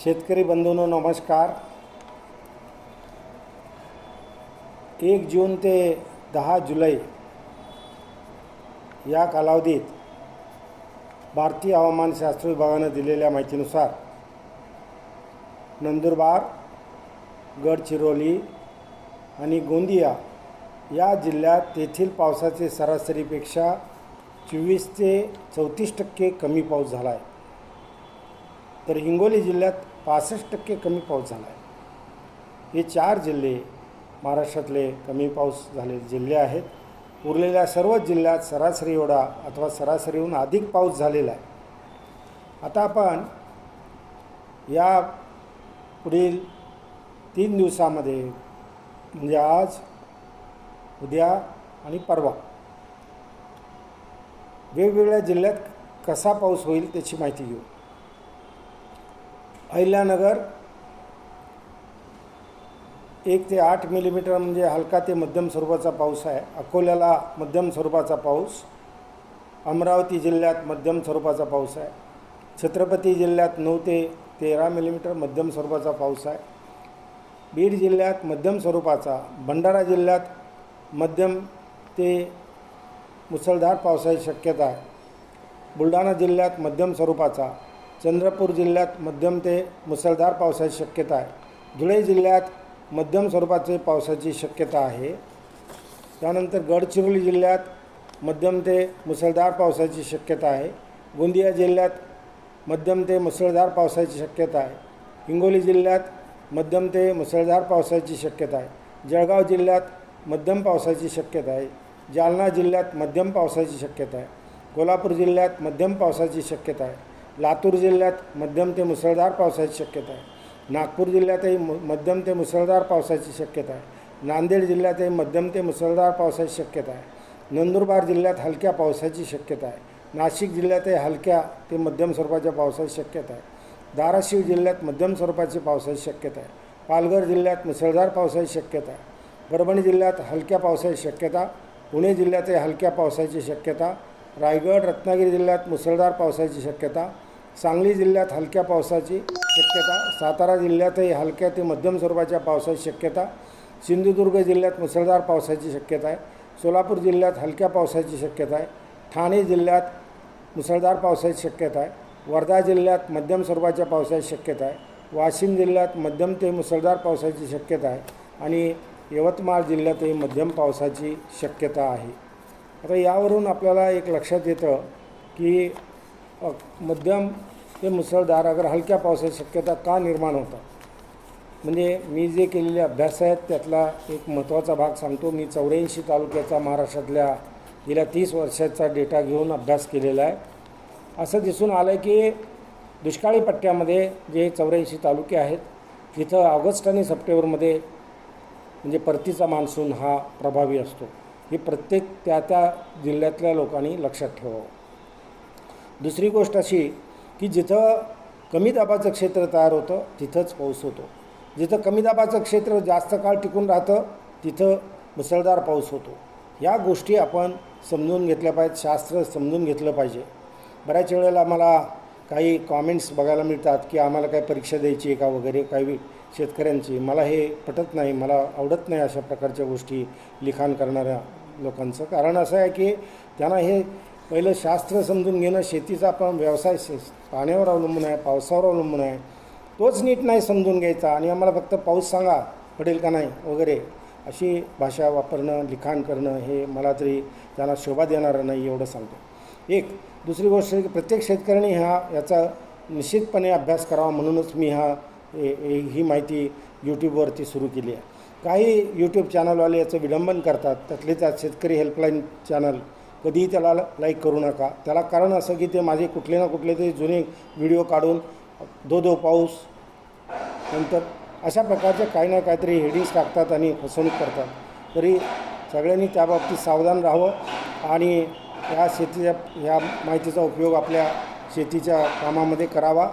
शेतकरी बंधूंनो नमस्कार. एक जून ते दहा जुलै या कालावधीत भारतीय हवामानशास्त्र विभागानं दिलेल्या माहितीनुसार नंदुरबार गडचिरोली आणि गोंदिया या जिल्ह्यात तेथील पावसाचे सरासरीपेक्षा चोवीस ते चौतीस टक्के कमी पाऊस झाला आहे. तर हिंगोली जिल्ह्यात पासष्ट टक्के कमी पाऊस झाला आहे. हे चार जिल्हे महाराष्ट्रातले कमी पाऊस झालेले जिल्हे आहेत. उरलेल्या सर्वच जिल्ह्यात सरासरी एवढा अथवा सरासरीहून अधिक पाऊस झालेला आहे. आता आपण या पुढील तीन दिवसामध्ये म्हणजे आज उद्या आणि परवा वेगवेगळ्या जिल्ह्यात कसा पाऊस होईल त्याची माहिती घेऊ. अहिल्यानगर एक ते आठ मिलीमीटर म्हणजे हलका ते मध्यम स्वरूपाचा पाऊस आहे. अकोल्याला मध्यम स्वरूपाचा पाऊस अमरावती जिल्ह्यात मध्यम स्वरूपाचा पाऊस आहे. छत्रपती जिल्ह्यात नऊ ते तेरा मिलीमीटर मध्यम स्वरूपाचा पाऊस आहे. बीड जिल्ह्यात मध्यम स्वरूपाचा भंडारा जिल्ह्यात मध्यम ते मुसळधार पावसाची शक्यता आहे. बुलढाणा जिल्ह्यात मध्यम स्वरूपाचा चंद्रपूर जिल्ह्यात मध्यम ते मुसळधार पावसाची शक्यता आहे. धुळे जिल्ह्यात मध्यम स्वरूपाचे पावसाची शक्यता आहे. त्यानंतर गडचिरोली जिल्ह्यात मध्यम ते मुसळधार पावसाची शक्यता आहे. गोंदिया जिल्ह्यात मध्यम ते मुसळधार पावसाची शक्यता आहे. हिंगोली जिल्ह्यात मध्यम ते मुसळधार पावसाची शक्यता आहे. जळगाव जिल्ह्यात मध्यम पावसाची शक्यता आहे. जालना जिल्ह्यात मध्यम पावसाची शक्यता आहे. कोल्हापूर जिल्ह्यात मध्यम पावसाची शक्यता आहे. लातूर जिल्ह्यात मध्यम ते मुसळधार पावसाची शक्यता आहे. नागपूर जिल्ह्यातही मध्यम ते मुसळधार पावसाची शक्यता आहे. नांदेड जिल्ह्यातही मध्यम ते मुसळधार पावसाची शक्यता आहे. नंदुरबार जिल्ह्यात हलक्या पावसाची शक्यता आहे. नाशिक जिल्ह्यातही हलक्या ते मध्यम स्वरूपाच्या पावसाची शक्यता आहे. धाराशिव जिल्ह्यात मध्यम स्वरूपाची पावसाची शक्यता आहे. पालघर जिल्ह्यात मुसळधार पावसाची शक्यता आहे. परभणी जिल्ह्यात हलक्या पावसाची शक्यता पुणे जिल्ह्यातही हलक्या पावसाची शक्यता रायगड रत्नागिरी जिल्ह्यात मुसळधार पावसाची शक्यता सांगली जिल्ह्यात हलक्या पावसाची शक्यता सातारा जिल्ह्यातही हलक्या ते मध्यम स्वरूपाच्या पावसाची शक्यता सिंधुदुर्ग जिल्ह्यात मुसळधार पावसाची शक्यता आहे सोलापूर जिल्ह्यात हलक्या पावसाची शक्यता आहे ठाणे जिल्ह्यात मुसळधार पावसाची शक्यता आहे वर्धा जिल्ह्यात मध्यम स्वरूपाच्या पावसाची शक्यता आहे वाशिम जिल्ह्यात मध्यम ते मुसळधार पावसाची शक्यता आहे आणि यवतमाळ जिल्ह्यातही मध्यम पावसाची शक्यता आहे. आता यावरून आपल्याला एक लक्षात येतं की मध्यम ते मुसळधार अगर हलक्या पावसाची शक्यता का निर्माण होतात? म्हणजे मी जे केलेले अभ्यास आहेत त्यातला एक महत्त्वाचा भाग सांगतो. मी चौऱ्याऐंशी तालुक्याचा महाराष्ट्रातल्या गेल्या तीस वर्षाचा डेटा घेऊन अभ्यास केलेला आहे. असं दिसून आलं की दुष्काळी पट्ट्यामध्ये जे चौऱ्याऐंशी तालुके आहेत तिथं ऑगस्ट आणि सप्टेंबरमध्ये म्हणजे परतीचा मान्सून हा प्रभावी असतो. हे प्रत्येक त्या त्या जिल्ह्यातल्या लोकांनी लक्षात ठेवावं. दुसरी गोष्ट अशी की जिथं कमी दाबाचं क्षेत्र तयार होतं तिथंच पाऊस होतो. जिथं कमी दाबाचं क्षेत्र जास्त काळ टिकून राहतं तिथं मुसळधार पाऊस होतो. या गोष्टी आपण समजून घेतल्या पाहिजेत शास्त्र समजून घेतलं पाहिजे. बऱ्याच वेळेला मला काही कॉमेंट्स बघायला मिळतात की आम्हाला काय परीक्षा द्यायची आहे का वगैरे काही शेतकऱ्यांची. मला हे पटत नाही मला आवडत नाही अशा प्रकारच्या गोष्टी लिखाण करणाऱ्या लोकांचं. कारण असं आहे की त्यांना हे पहिलं शास्त्र समजून घेणं शेतीचा आपण व्यवसाय शे पाण्यावर अवलंबून आहे पावसावर अवलंबून आहे तोच नीट नाही समजून घ्यायचा आणि आम्हाला फक्त पाऊस सांगा पडेल का नाही वगैरे अशी भाषा वापरणं लिखाण करणं हे मला तरी त्यांना शोभा देणारं नाही एवढं सांगतो. एक दुसरी गोष्ट की प्रत्येक शेतकऱ्याने हा याचा निश्चितपणे अभ्यास करावा म्हणूनच मी हा ही माहिती यूट्यूबवरती सुरू केली आहे. काही यूट्यूब चॅनलवाले याचं विडंबन करतात त्यातले त्यात शेतकरी हेल्पलाईन चॅनल कधीही त्याला लाईक करू नका. त्याला कारण असं की ते माझे कुठले ना कुठले ते जुने व्हिडिओ काढून दो दो पाऊस नंतर अशा प्रकारचे काही ना काहीतरी हेडिंग्स टाकतात आणि फसवणूक करतात. तरी सगळ्यांनी त्याबाबतीत सावधान राहावं आणि या शेतीच्या ह्या माहितीचा उपयोग आपल्या शेतीच्या कामामध्ये करावा.